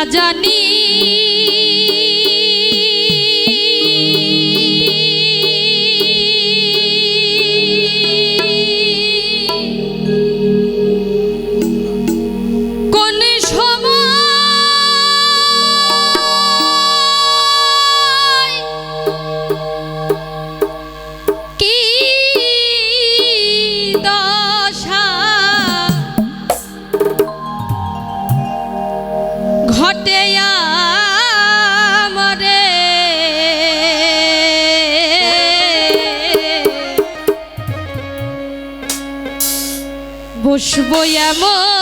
Rajani 是我眼盲。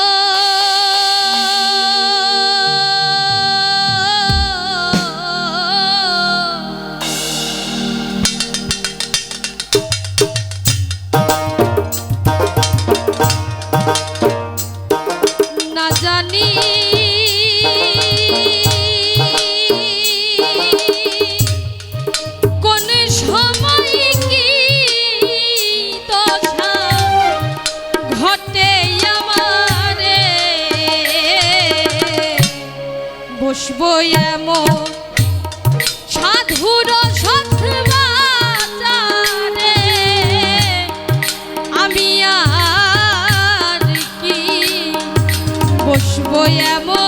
বসবো এমন। সাধুর আমি আর কি বসবো এমন?